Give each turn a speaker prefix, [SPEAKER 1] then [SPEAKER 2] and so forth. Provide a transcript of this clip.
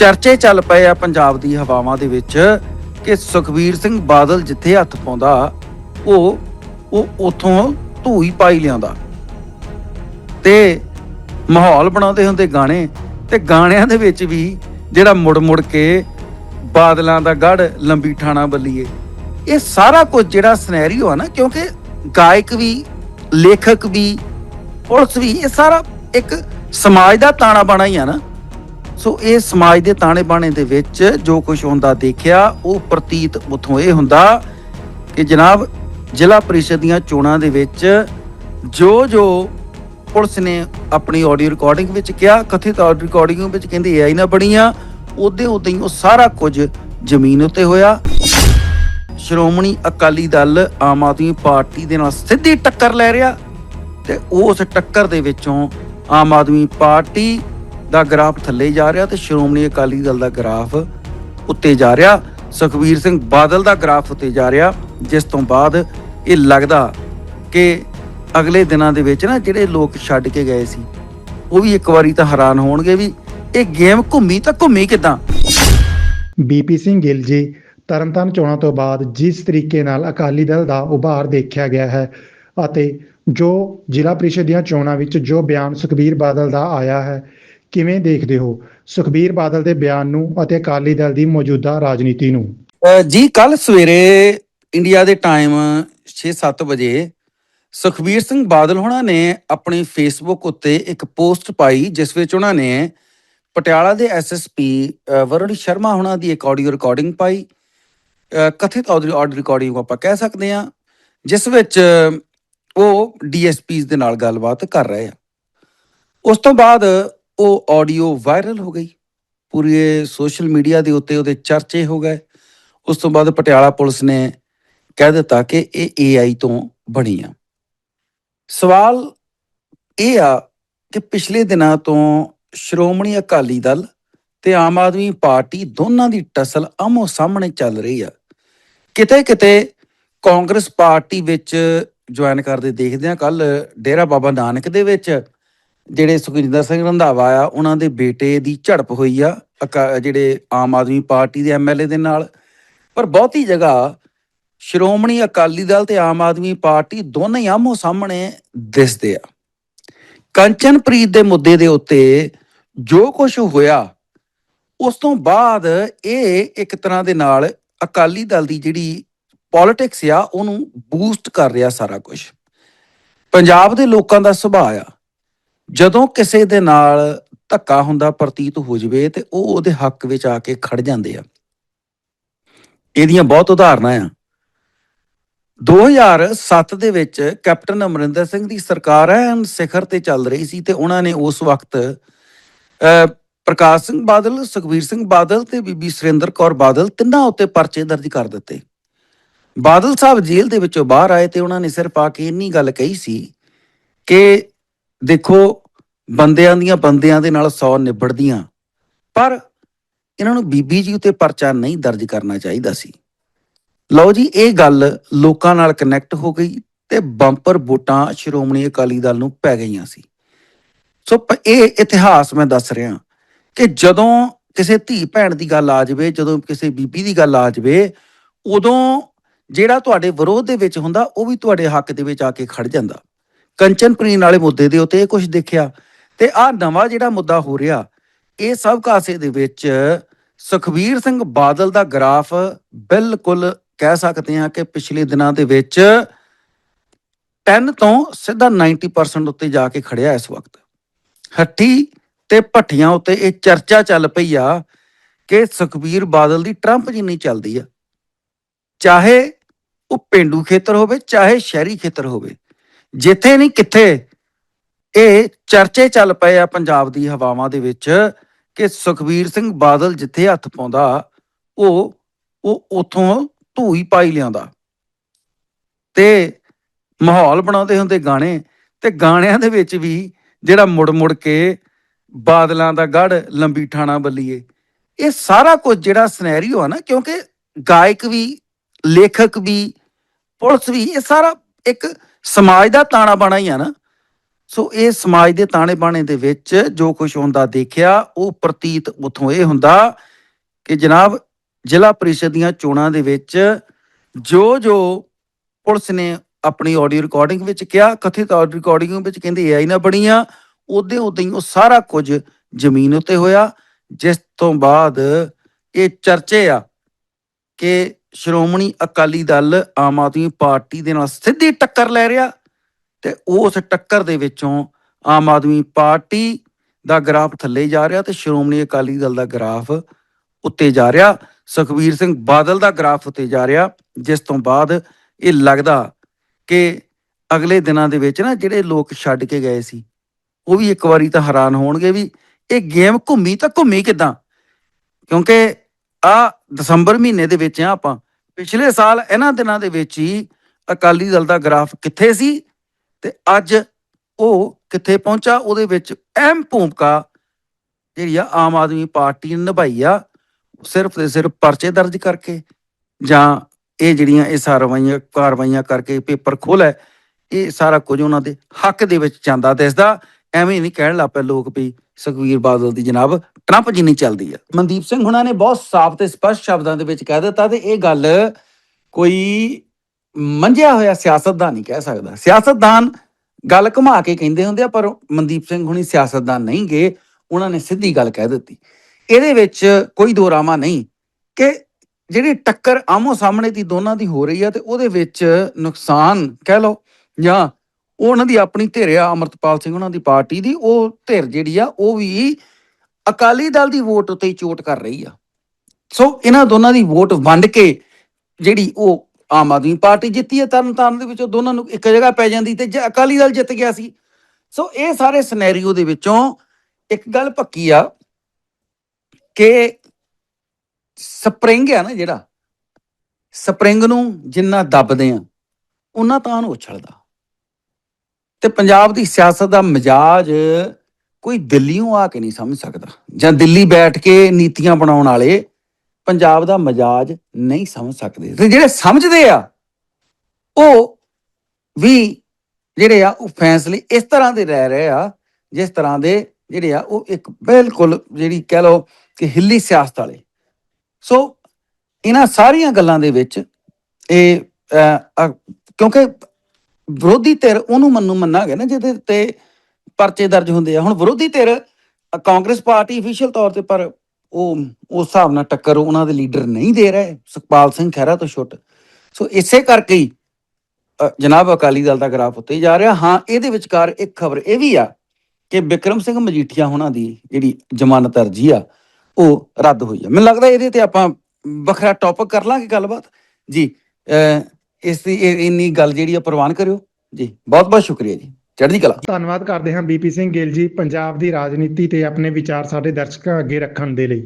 [SPEAKER 1] ਚਰਚੇ ਚੱਲ ਪਏ ਆ ਪੰਜਾਬ ਦੀ ਹਵਾਵਾਂ ਦੇ ਵਿੱਚ ਕਿ ਸੁਖਬੀਰ ਸਿੰਘ ਬਾਦਲ ਜਿੱਥੇ ਹੱਥ ਪਾਉਂਦਾ, ਉਹ ਉਹ ਉਥੋਂ ਧੂਈ ਪਾਈ ਲਿਆਉਂਦਾ। ਤੇ ਮਾਹੌਲ ਬਣਾਉਂਦੇ ਹੁੰਦੇ ਗਾਣੇ, ਤੇ ਗਾਣਿਆਂ ਦੇ ਵਿੱਚ ਵੀ ਜਿਹੜਾ ਮੁੜ ਮੁੜ ਕੇ ਬਾਦਲਾਂ ਦਾ ਗੜ ਲੰਬੀ ਠਾਣਾ ਬੱਲੀਏ, ਇਹ ਸਾਰਾ ਕੁਝ ਜਿਹੜਾ ਸਿਨੈਰੀਓ ਆ ਨਾ, ਕਿਉਂਕਿ ਗਾਇਕ ਵੀ, ਲੇਖਕ ਵੀ, ਪੁਲਿਸ ਵੀ, ਇਹ ਸਾਰਾ ਇੱਕ ਸਮਾਜ ਦਾ ਤਾਣਾ ਬਾਣਾ ਹੀ ਆ ਨਾ। ਸੋ ਇਹ ਸਮਾਜ ਦੇ ਤਾਣੇ ਬਾਣੇ ਦੇ ਵਿੱਚ ਜੋ ਕੁਝ ਹੁੰਦਾ ਦੇਖਿਆ, ਉਹ ਪ੍ਰਤੀਤ ਉਥੋਂ ਇਹ ਹੁੰਦਾ ਕਿ ਜਨਾਬ ਜ਼ਿਲ੍ਹਾ ਪ੍ਰੀਸ਼ਦ ਦੀਆਂ ਚੋਣਾਂ ਦੇ ਵਿੱਚ ਜੋ ਜੋ ਪੁਲਿਸ ਨੇ ਆਪਣੀ ਆਡੀਓ ਰਿਕਾਰਡਿੰਗ ਵਿੱਚ ਕਿਹਾ, ਕਥਿਤ ਆਡੀਓ ਰਿਕਾਰਡਿੰਗ ਵਿੱਚ ਕਹਿੰਦੇ ਏਆਈ ਨਾ ਬਣੀਆਂ, ਉਹਦੇ ਉਦਾਂ ਹੀ ਉਹ ਸਾਰਾ ਕੁਝ ਜ਼ਮੀਨ ਉੱਤੇ ਹੋਇਆ। ਸ਼੍ਰੋਮਣੀ ਅਕਾਲੀ ਦਲ ਆਮ ਆਦਮੀ ਪਾਰਟੀ ਦੇ ਨਾਲ ਸਿੱਧੀ ਟੱਕਰ ਲੈ ਰਿਹਾ ਤੇ ਉਸ ਟੱਕਰ ਦੇ ਵਿੱਚੋਂ ਆਮ ਆਦਮੀ ਪਾਰਟੀ ਦਾ ਗ੍ਰਾਫ ਥੱਲੇ ਜਾ ਰਿਹਾ ਤੇ ਸ਼੍ਰੋਮਣੀ ਅਕਾਲੀ ਦਲ ਦਾ ਗ੍ਰਾਫ ਉੱਤੇ ਜਾ ਰਿਹਾ। ਸੁਖਬੀਰ ਸਿੰਘ ਬਾਦਲ ਦਾ ਗ੍ਰਾਫ ਉੱਤੇ ਜਾ ਰਿਹਾ, ਜਿਸ ਤੋਂ ਬਾਅਦ ਇਹ ਲੱਗਦਾ ਕਿ ਅਗਲੇ ਦਿਨਾਂ ਦੇ ਵਿੱਚ ਨਾ ਜਿਹੜੇ ਲੋਕ ਛੱਡ ਕੇ ਗਏ ਸੀ, ਉਹ ਵੀ ਇੱਕ ਵਾਰੀ ਤਾਂ ਹੈਰਾਨ ਹੋਣਗੇ ਵੀ ਇਹ ਗੇਮ ਘੁੰਮੀ ਤਾਂ ਘੁੰਮੀ ਕਿਦਾਂ?
[SPEAKER 2] ਬੀਪੀ ਸਿੰਘ ਗਿੱਲ ਜੀ, ਤਰਨਤਾਰਨ ਚੋਣਾਂ ਤੋਂ ਬਾਅਦ ਜਿਸ ਤਰੀਕੇ ਨਾਲ ਅਕਾਲੀ ਦਲ ਦਾ ਉਭਾਰ ਦੇਖਿਆ ਗਿਆ ਹੈ ਅਤੇ ਜੋ ਜ਼ਿਲ੍ਹਾ ਪ੍ਰੀਸ਼ਦ ਦੀਆਂ ਚੋਣਾਂ ਵਿੱਚ ਜੋ ਬਿਆਨ ਸੁਖਬੀਰ ਬਾਦਲ ਦਾ ਆਇਆ ਹੈ ਕਿਵੇਂ ਦੇਖਦੇ ਹੋ? ਸੁਖਬੀਰ ਬਾਦਲ ਦੇ ਬਿਆਨ ਨੂੰ ਅਤੇ ਅਕਾਲੀ ਦਲ ਦੀ ਮੌਜੂਦਾ ਰਾਜਨੀਤੀ ਨੂੰ।
[SPEAKER 1] ਜੀ ਕੱਲ ਸਵੇਰੇ ਇੰਡੀਆ ਦੇ ਟਾਈਮ 6-7 ਵਜੇ ਸੁਖਬੀਰ ਸਿੰਘ ਬਾਦਲ ਹੋਣਾ ਨੇ ਆਪਣੀ ਫੇਸਬੁੱਕ ਉੱਤੇ ਇੱਕ ਪੋਸਟ ਪਾਈ ਜਿਸ ਵਿੱਚ ਉਹਨਾਂ ਨੇ ਪਟਿਆਲਾ ਦੇ ਐਸਐਸਪੀ ਵਰੁਣ ਸ਼ਰਮਾ ਹੋਣਾ ਦੀ ਇੱਕ ਆਡੀਓ ਰਿਕਾਰਡਿੰਗ ਪਾਈ। ਅ, ਕਥਿਤ ਆਡੀਓ ਰਿਕਾਰਡਿੰਗ ਆਪਾਂ ਕਹਿ ਸਕਦੇ ਹਾਂ ਜਿਸ ਵਿੱਚ ਉਹ ਡੀਐਸਪੀਸ ਦੇ ਨਾਲ ਗੱਲਬਾਤ ਕਰ ਰਹੇ ਆ। ਉਸ ਤੋਂ ਬਾਅਦ ਉਹ ਆਡੀਓ ਵਾਇਰਲ ਹੋ ਗਈ। ਪੂਰੇ ਸੋਸ਼ਲ ਮੀਡੀਆ ਦੇ ਉੱਤੇ ਉਹਦੇ ਚਰਚੇ ਹੋ ਗਏ। ਉਸ ਤੋਂ ਬਾਅਦ ਪਟਿਆਲਾ ਪੁਲਿਸ ਨੇ ਕਹਿ ਦਿੱਤਾ ਕਿ ਇਹ AI ਤੋਂ ਬਣੀ ਆ। ਸਵਾਲ ਇਹ ਆ ਕਿ ਪਿਛਲੇ ਦਿਨਾਂ ਤੋਂ ਸ਼੍ਰੋਮਣੀ ਅਕਾਲੀ ਦਲ ਤੇ ਆਮ ਆਦਮੀ ਪਾਰਟੀ ਦੋਨਾਂ ਦੀ ਟਸਲ ਆਮੋ ਸਾਹਮਣੇ ਚੱਲ ਰਹੀ ਆ। ਕਿਤੇ ਕਿਤੇ ਕਾਂਗਰਸ ਪਾਰਟੀ ਵਿੱਚ ਜੁਆਇਨ ਕਰਦੇ ਦੇਖਦੇ ਆ। ਕੱਲ ਡੇਰਾ ਬਾਬਾ ਨਾਨਕ ਦੇ ਵਿੱਚ ਜਿਹੜੇ ਸੁਖਜਿੰਦਰ ਸਿੰਘ ਰੰਧਾਵਾ ਆ, ਉਹਨਾਂ ਦੇ ਬੇਟੇ ਦੀ ਝੜਪ ਹੋਈ ਆ, ਅਕਾ- ਜਿਹੜੇ ਆਮ ਆਦਮੀ ਪਾਰਟੀ ਦੇ ਐਮਐਲਏ ਦੇ ਨਾਲ। ਪਰ ਬਹੁਤੀ ਜਗ੍ਹਾ ਸ਼੍ਰੋਮਣੀ ਅਕਾਲੀ ਦਲ ਤੇ ਆਮ ਆਦਮੀ ਪਾਰਟੀ ਦੋਨੇ ਆਮੋ ਸਾਹਮਣੇ ਦਿਸਦੇ ਆ। ਕੰਚਨਪ੍ਰੀਤ ਦੇ ਮੁੱਦੇ ਦੇ ਉੱਤੇ ਜੋ ਕੁਝ ਹੋਇਆ, ਉਸ ਤੋਂ ਬਾਅਦ ਇਹ ਇੱਕ ਤਰ੍ਹਾਂ ਦੇ ਨਾਲ ਅਕਾਲੀ ਦਲ ਦੀ ਜਿਹੜੀ ਪੋਲਿਟਿਕਸ ਆ, ਉਹਨੂੰ ਬੂਸਟ ਕਰ ਰਿਹਾ ਸਾਰਾ ਕੁਝ ਪੰਜਾਬ ਦੇ ਲੋਕਾਂ ਦਾ ਸੁਭਾਅ ਆ। ਜਦੋਂ ਕਿਸੇ ਦੇ ਨਾਲ ਧੱਕਾ ਹੁੰਦਾ ਪ੍ਰਤੀਤ ਹੋ ਜਵੇ ਤੇ ਉਹ ਉਹਦੇ ਹੱਕ ਵਿੱਚ ਆ ਕੇ ਖੜ ਜਾਂਦੇ ਆ। ਇਹਦੀਆਂ ਬਹੁਤ ਉਦਾਹਰਨਾਂ ਆ। 2007 ਦੇ ਵਿੱਚ ਕੈਪਟਨ ਅਮਰਿੰਦਰ ਸਿੰਘ ਦੀ ਸਰਕਾਰ ਐਨ ਸਿਖਰ ਤੇ ਚੱਲ ਰਹੀ ਸੀ ਤੇ ਉਹਨਾਂ ਨੇ ਉਸ ਵਕਤ ਅਹ, ਪ੍ਰਕਾਸ਼ ਸਿੰਘ ਬਾਦਲ ਸੁਖਬੀਰ ਸਿੰਘ ਬਾਦਲ ਤੇ ਬੀਬੀ ਸੁਰਿੰਦਰ ਕੌਰ ਬਾਦਲ ਤਿੰਨਾਂ ਉੱਤੇ ਪਰਚੇ ਦਰਜ ਕਰ ਦਿੱਤੇ। ਬਾਦਲ ਸਾਹਿਬ ਜੇਲ੍ਹ ਦੇ ਵਿੱਚੋਂ ਬਾਹਰ ਆਏ ਤੇ ਉਹਨਾਂ ਨੇ ਸਿਰਫ ਆ ਕੇ ਇੰਨੀ ਗੱਲ ਕਹੀ ਸੀ ਕਿ ਦੇਖੋ, ਬੰਦਿਆਂ ਦੀਆਂ ਬੰਦਿਆਂ ਦੇ ਨਾਲ 100 ਨਿਬੜਦੀਆਂ, ਪਰ ਇਹਨਾਂ ਨੂੰ ਬੀਬੀ ਜੀ ਉਤੇ ਪਰਚਾ ਨਹੀਂ ਦਰਜ ਕਰਨਾ ਚਾਹੀਦਾ ਸੀ। ਲਓ ਜੀ, ਇਹ ਗੱਲ ਲੋਕਾਂ ਨਾਲ ਕਨੈਕਟ ਹੋ ਗਈ ਤੇ ਬੰਪਰ ਵੋਟਾਂ ਸ਼੍ਰੋਮਣੀ ਅਕਾਲੀ ਦਲ ਨੂੰ ਪੈ ਗਈਆਂ ਸੀ। ਸੋ ਇਹ ਇਤਿਹਾਸ ਮੈਂ ਦੱਸ ਰਿਹਾ ਕਿ ਜਦੋਂ ਕਿਸੇ ਧੀ ਭੈਣ ਦੀ ਗੱਲ ਆ ਜਾਵੇ, ਜਦੋਂ ਕਿਸੇ ਬੀਬੀ ਦੀ ਗੱਲ ਆ ਜਾਵੇ, ਉਦੋਂ ਜਿਹੜਾ ਤੁਹਾਡੇ ਵਿਰੋਧ ਦੇ ਵਿੱਚ ਹੁੰਦਾ, ਉਹ ਵੀ ਤੁਹਾਡੇ ਹੱਕ ਦੇ ਵਿੱਚ ਆ ਕੇ ਖੜ ਜਾਂਦਾ। ਕੰਚਨਪ੍ਰੀਤ ਵਾਲੇ ਮੁੱਦੇ ਦੇ ਉੱਤੇ ਇਹ ਕੁਝ ਦੇਖਿਆ। ਤੇ ਆਹ ਨਵਾਂ ਜਿਹੜਾ ਮੁੱਦਾ ਹੋ ਰਿਹਾ, ਇਹ ਸਭ ਕਾਸੇ ਦੇ ਵਿੱਚ ਸੁਖਬੀਰ ਸਿੰਘ ਬਾਦਲ ਦਾ ਗ੍ਰਾਫ ਬਿਲਕੁਲ ਕਹਿ ਸਕਦੇ ਹਾਂ ਕਿ ਪਿਛਲੇ ਦਿਨਾਂ ਦੇ ਵਿੱਚ 10 ਤੋਂ ਸਿੱਧਾ 90% ਉੱਤੇ ਜਾ ਕੇ ਖੜਿਆ ਇਸ ਵਕਤ। ਹੱਟੀ ਤੇ ਭੱਠੀਆਂ ਉੱਤੇ ਇਹ ਚਰਚਾ ਚੱਲ ਪਈ ਆ ਕਿ ਸੁਖਬੀਰ ਬਾਦਲ ਦੀ ਟਰੰਪ ਜਿੰਨੀ ਚੱਲਦੀ ਆ, ਚਾਹੇ ਉਹ ਪਿੰਡੂ ਖੇਤਰ ਹੋਵੇ, ਚਾਹੇ ਸ਼ਹਿਰੀ ਖੇਤਰ ਹੋਵੇ ਜਿੱਥੇ ਨਹੀਂ, ਕਿੱਥੇ? ਇਹ ਚਰਚੇ ਚੱਲ ਪਏ ਆ ਪੰਜਾਬ ਦੀ ਹਵਾਵਾਂ ਦੇ ਵਿੱਚ ਕਿ ਸੁਖਬੀਰ ਸਿੰਘ ਬਾਦਲ ਜਿੱਥੇ ਹੱਥ ਪਾਉਂਦਾ, ਉਹ ਉਹ ਉਥੋਂ ਧੂਈ ਪਾਈ ਲਿਆਉਂਦਾ। ਤੇ ਮਾਹੌਲ ਬਣਾਉਂਦੇ ਹੁੰਦੇ ਗਾਣੇ, ਤੇ ਗਾਣਿਆਂ ਦੇ ਵਿੱਚ ਵੀ ਜਿਹੜਾ ਮੁੜ ਮੁੜ ਕੇ ਬਾਦਲਾਂ ਦਾ ਗੜ ਲੰਬੀ ਠਾਣਾ ਬੱਲੀਏ, ਇਹ ਸਾਰਾ ਕੁਝ ਜਿਹੜਾ ਸਿਨੈਰੀਓ ਆ ਨਾ, ਕਿਉਂਕਿ ਗਾਇਕ ਵੀ, ਲੇਖਕ ਵੀ, ਪੁਲਿਸ ਵੀ, ਇਹ ਸਾਰਾ ਇੱਕ ਸਮਾਜ ਦਾ ਤਾਣਾ ਬਾਣਾ ਹੀ ਆ ਨਾ। ਸੋ ਇਹ ਸਮਾਜ ਦੇ ਤਾਣੇ ਬਾਣੇ ਦੇ ਵਿੱਚ ਜੋ ਕੁਝ ਹੁੰਦਾ ਦੇਖਿਆ, ਉਹ ਪ੍ਰਤੀਤ ਉਥੋਂ ਇਹ ਹੁੰਦਾ ਕਿ ਜਨਾਬ ਜ਼ਿਲ੍ਹਾ ਪ੍ਰੀਸ਼ਦ ਦੀਆਂ ਚੋਣਾਂ ਦੇ ਵਿੱਚ ਜੋ ਜੋ ਪੁਲਿਸ ਨੇ ਆਪਣੀ ਆਡੀਓ ਰਿਕਾਰਡਿੰਗ ਵਿੱਚ ਕਿਹਾ, ਕਥਿਤ ਆਡੀਓ ਰਿਕਾਰਡਿੰਗ ਵਿੱਚ ਕਹਿੰਦੇ ਏਆਈ ਨਾ ਬਣੀਆਂ, ਉਹਦੇ ਉਦਾਂ ਹੀ ਉਹ ਸਾਰਾ ਕੁਝ ਜ਼ਮੀਨ ਉੱਤੇ ਹੋਇਆ, ਜਿਸ ਤੋਂ ਬਾਅਦ ਇਹ ਚਰਚੇ ਆ ਕਿ ਸ਼੍ਰੋਮਣੀ ਅਕਾਲੀ ਦਲ ਆਮ ਆਦਮੀ ਪਾਰਟੀ ਦੇ ਨਾਲ ਸਿੱਧੀ ਟੱਕਰ ਲੈ ਰਿਹਾ ਤੇ ਉਸ ਟੱਕਰ ਦੇ ਵਿੱਚੋਂ ਆਮ ਆਦਮੀ ਪਾਰਟੀ ਦਾ ਗ੍ਰਾਫ ਥੱਲੇ ਜਾ ਰਿਹਾ ਤੇ ਸ਼੍ਰੋਮਣੀ ਅਕਾਲੀ ਦਲ ਦਾ ਗ੍ਰਾਫ ਉੱਤੇ ਜਾ ਰਿਹਾ। ਸੁਖਬੀਰ ਸਿੰਘ ਬਾਦਲ ਦਾ ਗ੍ਰਾਫ ਉੱਤੇ ਜਾ ਰਿਹਾ, ਜਿਸ ਤੋਂ ਬਾਅਦ ਇਹ ਲੱਗਦਾ ਕਿ ਅਗਲੇ ਦਿਨਾਂ ਦੇ ਵਿੱਚ ਨਾ ਜਿਹੜੇ ਲੋਕ ਛੱਡ ਕੇ ਗਏ ਸੀ, ਉਹ ਵੀ ਇੱਕ ਵਾਰੀ ਤਾਂ ਹੈਰਾਨ ਹੋਣਗੇ ਵੀ ਇਹ ਗੇਮ ਘੁੰਮੀ ਤਾਂ ਘੁੰਮੀ ਕਿਦਾਂ? ਕਿਉਂਕਿ ਆ ਦਸੰਬਰ ਮਹੀਨੇ ਦੇ ਵਿੱਚ ਆ ਆਪਾਂ। ਪਿਛਲੇ ਸਾਲ ਇਹਨਾਂ ਦਿਨਾਂ ਦੇ ਵਿੱਚ ਹੀ ਅਕਾਲੀ ਦਲ ਦਾ ਗ੍ਰਾਫ ਕਿੱਥੇ ਸੀ ਤੇ ਅੱਜ ਉਹ ਕਿੱਥੇ ਪਹੁੰਚਾ, ਉਹਦੇ ਵਿੱਚ ਅਹਿਮ ਭੂਮਿਕਾ ਜਿਹੜੀ ਆ ਆਮ ਆਦਮੀ ਪਾਰਟੀ ਨੇ ਨਿਭਾਈ ਆ, ਸਿਰਫ ਤੇ ਸਿਰਫ ਪਰਚੇ ਦਰਜ ਕਰਕੇ ਜਾਂ ਇਹ ਜਿਹੜੀਆਂ ਇਹ ਸਾਰਵਾਈਆਂ, ਕਾਰਵਾਈਆਂ ਕਰਕੇ ਪੇਪਰ ਖੋਲ੍ਹ ਇਹ ਸਾਰਾ ਕੁਝ ਉਹਨਾਂ ਦੇ ਹੱਕ ਦੇ ਵਿੱਚ ਜਾਂਦਾ ਦਿਸਦਾ। ਐਵੇਂ ਨਹੀਂ ਕਹਿਣ ਲੱਪੇ ਲੋਕ ਵੀ ਸੁਖਵੀਰ ਬਾਦਲ ਦੀ ਜਨਾਬ ਟਰੰਪ ਜਿੰਨੀ ਚੱਲਦੀ ਆ। ਮਨਦੀਪ ਸਿੰਘ ਹੁਣਾਂ ਨੇ ਬਹੁਤ ਸਾਫ਼ ਤੇ ਸਪਸ਼ਟ ਸ਼ਬਦਾਂ ਦੇ ਵਿੱਚ ਕਹਿ ਦਿੱਤਾ ਤੇ ਇਹ ਗੱਲ ਕੋਈ ਮੰਝਿਆ ਹੋਇਆ ਸਿਆਸਤਦਾਨ ਨਹੀਂ ਕਹਿ ਸਕਦਾ। ਸਿਆਸਤਦਾਨ ਗੱਲ ਘੁਮਾ ਕੇ ਕਹਿੰਦੇ ਹੁੰਦੇ ਆ, ਪਰ ਮਨਦੀਪ ਸਿੰਘ ਹੁਣੀ ਸਿਆਸਤਦਾਨ ਨਹੀਂ ਗਏ, ਉਹਨਾਂ ਨੇ ਸਿੱਧੀ ਗੱਲ ਕਹਿ ਦਿੱਤੀ। ਇਹਦੇ ਵਿੱਚ ਕੋਈ ਦੋਰਾਮਾ ਨਹੀਂ ਕਿ ਜਿਹੜੀ ਟੱਕਰ ਆਮੋ ਸਾਹਮਣੇ ਦੀ ਦੋਨਾਂ ਦੀ ਹੋ ਰਹੀ ਆ ਤੇ ਉਹਦੇ ਵਿੱਚ ਨੁਕਸਾਨ ਕਹਿ ਲਓ ਜਾਂ ਉਹ ਉਹਨਾਂ ਦੀ ਆਪਣੀ ਧਿਰ ਆ, ਅਮਰਤਪਾਲ ਸਿੰਘ ਉਹਨਾਂ ਦੀ ਪਾਰਟੀ ਦੀ, ਉਹ ਧਿਰ ਜਿਹੜੀ ਆ, ਉਹ ਵੀ ਅਕਾਲੀ ਦਲ ਦੀ ਵੋਟ ਉੱਤੇ ਹੀ ਚੋਟ ਕਰ ਰਹੀ ਆ। ਸੋ ਇਹਨਾਂ ਦੋਨਾਂ ਦੀ ਵੋਟ ਵੰਡ ਕੇ ਜਿਹੜੀ ਉਹ ਆਮ ਆਦਮੀ ਪਾਰਟੀ ਜਿੱਤੀ ਹੈ ਤਰਨ ਤਾਰਨ ਦੇ ਵਿੱਚੋਂ ਦੋਨਾਂ ਨੂੰ ਇੱਕ ਜਗ੍ਹਾ ਪੈ ਜਾਂਦੀ ਤੇ ਜੇ, ਅਕਾਲੀ ਦਲ ਜਿੱਤ ਗਿਆ ਸੀ। ਸੋ ਇਹ ਸਾਰੇ ਸਿਨੈਰੀਓ ਦੇ ਵਿੱਚੋਂ ਇੱਕ ਗੱਲ ਪੱਕੀ ਆ ਕਿ ਸਪਰਿੰਗ ਆ ਨਾ ਜਿਹੜਾ, ਸਪਰਿੰਗ ਨੂੰ ਜਿੰਨਾ ਦੱਬਦੇ ਆ ਉਹਨਾਂ ਤਾਂ ਨੂੰ ਉਛਲਦਾ। ਤੇ ਪੰਜਾਬ ਦੀ ਸਿਆਸਤ ਦਾ ਮਿਜਾਜ ਕੋਈ ਦਿੱਲੀੋਂ ਆ ਕੇ ਨਹੀਂ ਸਮਝ ਸਕਦਾ। ਜਾਂ ਦਿੱਲੀ ਬੈਠ ਕੇ ਨੀਤੀਆਂ ਬਣਾਉਣ ਵਾਲੇ ਪੰਜਾਬ ਦਾ ਮਿਜਾਜ ਨਹੀਂ ਸਮਝ ਸਕਦੇ। ਤੇ ਜਿਹੜੇ ਸਮਝਦੇ ਆ ਉਹ ਵੀ ਜਿਹੜੇ ਆ ਉਹ ਫੈਸਲੇ ਇਸ ਤਰ੍ਹਾਂ ਦੇ ਰਹਿ ਰਹੇ ਆ ਜਿਸ ਤਰ੍ਹਾਂ ਦੇ ਜਿਹੜੇ ਆ ਉਹ ਇੱਕ ਬਿਲਕੁਲ ਜਿਹੜੀ ਕਹਿ ਲਓ ਕਿ ਹਿੱਲੀ ਸਿਆਸਤ ਵਾਲੇ। ਸੋ ਇਹਨਾਂ ਸਾਰੀਆਂ ਗੱਲਾਂ ਦੇ ਵਿੱਚ ਇਹ ਅਹ, ਕਿਉਂਕਿ ਵਿਰੋਧੀ ਧਿਰ ਉਹਨੂੰ ਮੰਨੂ ਮੰਨਾਗੇ ਨਾ ਜਿਹਦੇ ਤੇ ਪਰਚੇ ਦਰਜ ਹੁੰਦੇ ਆ। ਹੁਣ ਵਿਰੋਧੀ ਧਿਰ ਕਾਂਗਰਸ ਪਾਰਟੀ ਅਫੀਸ਼ੀਅਲ ਤੌਰ ਤੇ ਪਰ ਉਹ ਉਸ ਹਿਸਾਬ ਨਾਲ ਟੱਕਰ ਉਹਨਾਂ ਦੇ ਲੀਡਰ ਨਹੀਂ ਦੇ ਰਹੇ ਸੁਖਪਾਲ ਸਿੰਘ ਖਹਿਰਾ ਤੋਂ ਛੁੱਟ। ਸੋ ਇਸੇ ਕਰਕੇ ਹੀ ਜਨਾਬ ਅਕਾਲੀ ਦਲ ਦਾ ਗ੍ਰਾਫ ਉੱਤੇ ਜਾ ਰਿਹਾ। ਹਾਂ ਇਹਦੇ ਵਿਚਕਾਰ ਇੱਕ ਖਬਰ ਇਹ ਵੀ ਆ ਕਿ ਵਿਕਰਮ ਸਿੰਘ ਮਜੀਠੀਆ ਉਹਨਾਂ ਦੀ ਜਿਹੜੀ ਜ਼ਮਾਨਤ ਅਰਜੀ ਆ ਉਹ ਰੱਦ ਹੋਈ ਆ। ਮੈਨੂੰ ਲੱਗਦਾ ਇਹਦੇ ਤੇ ਆਪਾਂ ਵੱਖਰਾ ਟੌਪਿਕ ਕਰ ਲਾਂਗੇ ਗੱਲਬਾਤ। ਜੀ ਅ, ਇਸ ਦੀ ਇਹ- ਇੰਨੀ ਗੱਲ ਜਿਹੜੀ ਆ, ਪ੍ਰਵਾਨ ਕਰਿਓ। ਜੀ, ਬਹੁਤ ਬਹੁਤ ਸ਼ੁਕਰੀਆ ਜੀ। ਚੜ੍ਹਦੀ ਕਲਾ।
[SPEAKER 2] ਧੰਨਵਾਦ ਕਰਦੇ ਹਾਂ ਬੀਪੀ ਸਿੰਘ ਗਿੱਲ ਜੀ, ਪੰਜਾਬ ਦੀ ਰਾਜਨੀਤੀ ਤੇ ਆਪਣੇ ਵਿਚਾਰ ਸਾਡੇ ਦਰਸ਼ਕਾਂ ਅੱਗੇ ਰੱਖਣ ਦੇ ਲਈ।